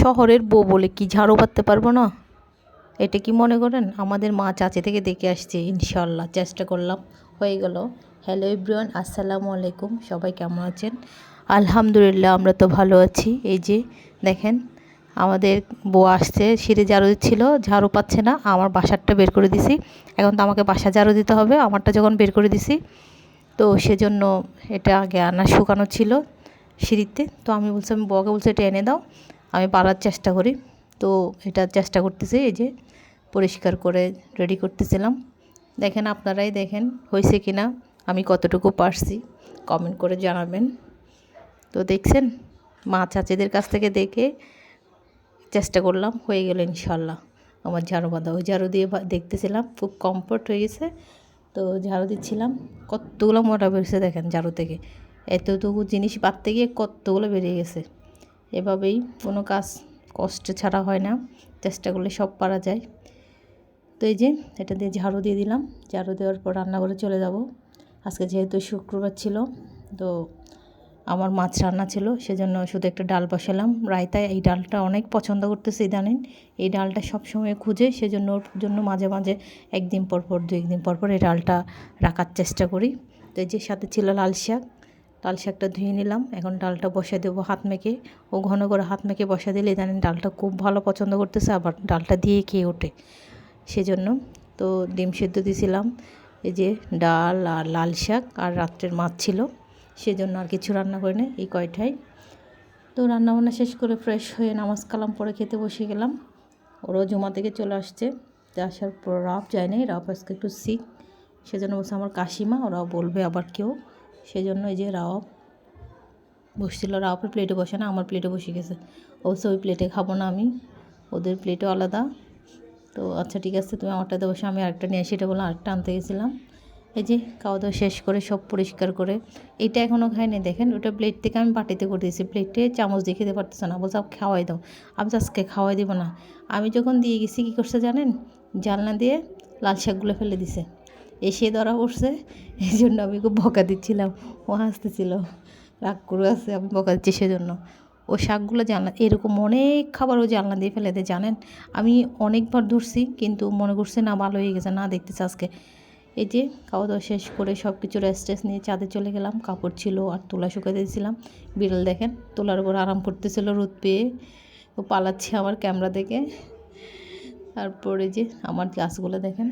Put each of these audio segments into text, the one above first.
শহরের বউ বলে কি ঝাড়ু পাততে পারব না? এটা কি মনে করেন? আমাদের মা চাচি থেকে দেখে আসছে ইনশাল্লাহ চেষ্টা করলাম, হয়ে গেল। হ্যালো ইব্রিয়ান আসসালামু আলাইকুম। সবাই কেমন আছেন? আলহামদুলিল্লাহ, আমরা তো ভালো আছি। এই যে, দেখেন, আমাদের বউ আসছে, সিঁড়ি ঝাড়ু দিচ্ছিল, ঝাড়ু পাচ্ছে না। আমার বাসারটা বের করে দিছি। এখন তো আমাকে বাসা ঝাড়ু দিতে হবে, আমারটা যখন বের করে দিছি, তো সেজন্য এটা আগে আনা শুকানো ছিল সিঁড়িতে। তো আমি বলছি, আমি বউকে বলছি, এটা এনে দাও। আমি পারার চেষ্টা করি। তো এটা চেষ্টা করতেছি, এই যে পরিষ্কার করে রেডি করতেছিলাম। দেখেন আপনারাই দেখেন হয়েছে কি না আমি কতটুকু পারছি। কমেন্ট করে জানাবেন। তো দেখছেন, মা চাচিদের কাছ থেকে দেখে চেষ্টা করলাম, হয়ে গেল ইনশাল্লাহ আমার ঝাড়ু বাঁধা, ওই ঝাড়ু দিয়ে দেখতেছিলাম, খুব কমফোর্ট হয়ে গেছে। তো ঝাড়ু দিচ্ছিলাম, কতগুলো মোটা বেরিয়েছে দেখেন ঝাড়ু থেকে। এতটুকু জিনিস পাততে গিয়ে কতগুলো বেরিয়ে গেছে। এভাবেই কোনো কাজ কষ্ট ছাড়া হয় না। চেষ্টা করলে সব পারা যায়। তো এই যে এটা দিয়ে ঝাড়ু দিয়ে দিলাম। ঝাড়ু দেওয়ার পর রান্নাঘরে চলে যাব। আজকে যেহেতু শুক্রবার ছিল, তো আমার মাছ রান্না ছিল, সেজন্য শুধু একটা ডাল বসালাম। রায়তায় এই ডালটা অনেক পছন্দ করতেছে জানেন এই ডালটা সবসময় খুঁজে, সেজন্য ওর জন্য মাঝে মাঝে একদিন পর পর দু একদিন পর পর এই ডালটা রাখার চেষ্টা করি। তো এই যে সাথে ছিল লাল শাক। লাল শাকটা ধুয়ে নিলাম। এখন ডালটা বসে দেবো হাত মেখে। ও ঘন করে হাত মেখে বসে দিলে জানেন ডালটা খুব ভালো পছন্দ করতেছে, আবার ডালটা দিয়ে খেয়ে ওঠে। সেজন্য তো ডিম সেদ্ধ দিয়েছিলাম এই যে ডাল আর লাল শাক আর রাত্রের মাছ ছিল, সেজন্য আর কিছু রান্না করে না এই কয়টাই তো রান্নাবান্না শেষ করে ফ্রেশ হয়ে নামাজ কালাম পরে খেতে বসে গেলাম। ওরও জমা থেকে চলে আসছে। আসার পর রাফ যায় নাই, রাফ আজকে একটু শিখ সেজন্য বলছে আমার কাশিমা, ওরাও বলবে আবার কেউ। সেজন্য এই যে রাও বসছিল রাওপের প্লেটে বসে না, আমার প্লেটে বসে গেছে। অবশ্য ওই প্লেটে খাব না আমি, ওদের প্লেটও আলাদা। তো আচ্ছা ঠিক আছে, তুমি আমারটাতে বসে আমি আরেকটা নিয়ে আসি, এটা বলে আরেকটা আনতে গেছিলাম। এই যে খাওয়া দাওয়া শেষ করে সব পরিষ্কার করে, এটা এখনও খাইনি, দেখেন, ওটা প্লেট থেকে আমি বাটিতে করে দিয়েছি প্লেটে চামচ দিয়ে খেতে পারতেছে না, বলছে খাওয়াই দাও, আমি আজকে খাওয়াই দিব না। আমি যখন দিয়ে গেছি, কী করছে জানেন? জানলা দিয়ে লাল শাকগুলো ফেলে দিছে। এসে ধরা পড়ছে এই জন্য আমি খুব বকা দিচ্ছিলাম। ও হাসতেছিল, রাগ করে আছে, আমি বকা দিচ্ছি সেজন্য। ও শাকগুলো জানলা, এরকম অনেক খাবার ও জানলা দিয়ে ফেলে দেয়, জানেন? আমি অনেকবার ধরছি, কিন্তু মনে করছে না, ভালো হয়ে গেছে, না দেখতেছে আজকে। এই যে, খাওয়া দাওয়া শেষ করে সব কিছু রেস্ট টেস্ট নিয়ে চাঁদে চলে গেলাম, কাপড় ছিল আর তোলা শুকাতে দিয়েছিলাম বিড়াল দেখেন, তোলার উপর আরাম করতেছিল রোদ পেয়ে। ও পালাচ্ছে আমার ক্যামেরা দেখে। তারপরে যে, আমার গাছগুলো দেখেন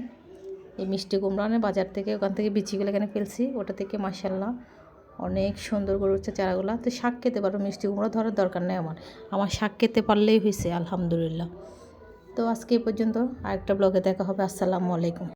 এই মিষ্টি কুমড়া বাজার থেকে, ওখান থেকে বিচিগুলো এখানে ফেলছি। ওটা থেকে মাসাল্লাহ অনেক সুন্দর করে উঠছে চারাগুলো। তো শাক খেতে পারো, মিষ্টি কুমড়ো ধরার দরকার নেই আমার। আমার শাক খেতে পারলেই হয়েছে আলহামদুলিল্লাহ। তো আজকে এই পর্যন্ত আরেকটা ব্লগে দেখা হবে, আসসালামু আলাইকুম।